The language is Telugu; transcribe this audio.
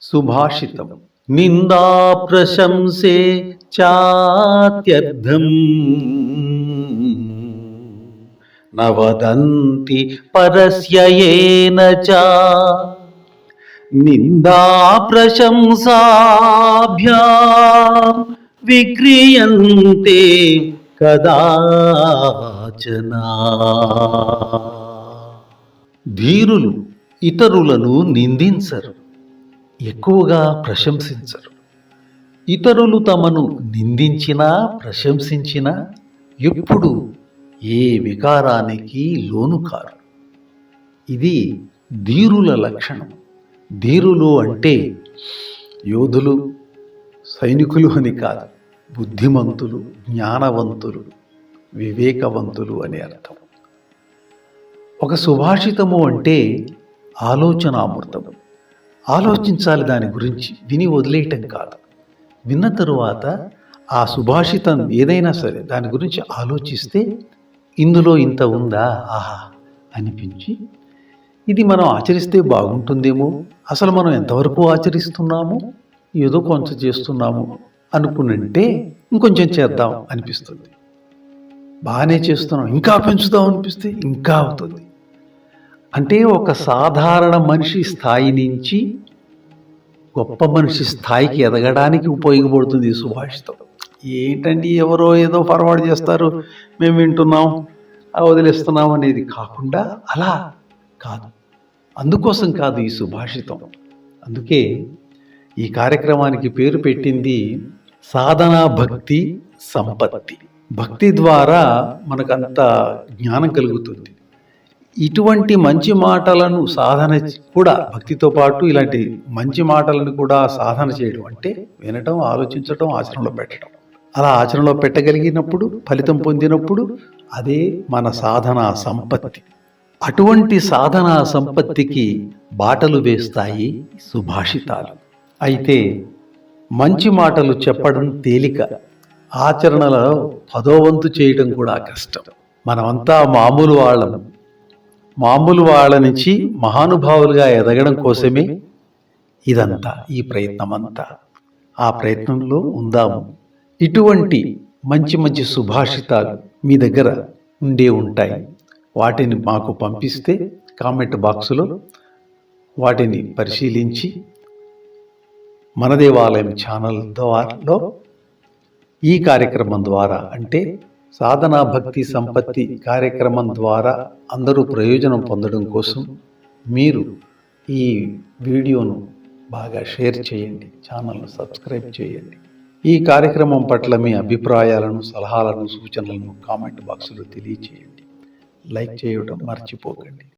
సుభాషితం. నిందా ప్రశంసే చాత్యర్థం. నవదంతి పరస్యేన చ. నిందా ప్రశంసాభ్యాం విక్రియంతే కదాచన. ధీరులు ఇతరులను నిందించరు. ఎక్కువగా ప్రశంసించరు. ఇతరులు తమను నిందించినా ప్రశంసించినా ఎప్పుడు ఏ వికారానికి లోను కారు. ఇది ధీరుల లక్షణం. ధీరులు అంటే యోధులు సైనికులు అని కాదు బుద్ధిమంతులు జ్ఞానవంతులు వివేకవంతులు అని అర్థం. ఒక సుభాషితము అంటే ఆలోచనామృతము. ఆలోచించాలి దాని గురించి విని వదిలేయటం కాదు. విన్న తరువాత ఆ సుభాషితం ఏదైనా సరే దాని గురించి ఆలోచిస్తే ఇందులో ఇంత ఉందా? ఆహా! అనిపించి ఇది మనం ఆచరిస్తే బాగుంటుందేమో? అసలు మనం ఎంతవరకు ఆచరిస్తున్నాము? ఏదో కొంచెం చేస్తున్నాము అనుకునంటే ఇంకొంచెం చేద్దాం అనిపిస్తుంది. బాగానే చేస్తున్నాం ఇంకా పెంచుదాం అనిపిస్తే ఇంకా అవుతుంది. అంటే ఒక సాధారణ మనిషి స్థాయి నుంచి గొప్ప మనిషి స్థాయికి ఎదగడానికి ఉపయోగపడుతుంది ఈ సుభాషితం. ఏంటండి ఎవరో ఏదో ఫార్వర్డ్ చేస్తారు మేము వింటున్నాం వదిలేస్తున్నాం అనేది కాకుండా అలా కాదు. అందుకోసం కాదు ఈ సుభాషితం. అందుకే ఈ కార్యక్రమానికి పేరు పెట్టింది సాధనా భక్తి సంపత్తి. భక్తి ద్వారా మనకంత జ్ఞానం కలుగుతుంది. ఇటువంటి మంచి మాటలను సాధన కూడా భక్తితో పాటు ఇలాంటి మంచి మాటలను కూడా సాధన చేయడం అంటే వినటం ఆలోచించటం ఆచరణలో పెట్టడం అలా ఆచరణలో పెట్టగలిగినప్పుడు ఫలితం పొందినప్పుడు అదే మన సాధన సంపత్తి. అటువంటి సాధన సంపత్తికి బాటలు వేస్తాయి సుభాషితాలు. అయితే మంచి మాటలు చెప్పడం తేలిక. ఆచరణలో పదోవంతు చేయడం కూడా కష్టం. మనమంతా మామూలు వాళ్ళం. మామూలు వాళ్ళ నుంచి మహానుభావులుగా ఎదగడం కోసమే ఇదంతా ఈ ప్రయత్నం అంతా ఆ ప్రయత్నంలో ఉందాము. ఇటువంటి మంచి మంచి సుభాషితాలు మీ దగ్గర ఉండే ఉంటాయి. వాటిని మాకు పంపిస్తే కామెంట్ బాక్సులో వాటిని పరిశీలించి మన దేవాలయం ఛానల్ ద్వారాలో ఈ కార్యక్రమం ద్వారా అంటే సాధనా భక్తి సంపత్తి కార్యక్రమం ద్వారా అందరూ ప్రయోజనం పొందడం కోసం మీరు ఈ వీడియోను బాగా షేర్ చేయండి ఛానల్ను సబ్స్క్రైబ్ చేయండి. ఈ కార్యక్రమం పట్ల మీ అభిప్రాయాలను సలహాలను సూచనలను కామెంట్ బాక్సులో తెలియచేయండి. లైక్ చేయడం మర్చిపోకండి.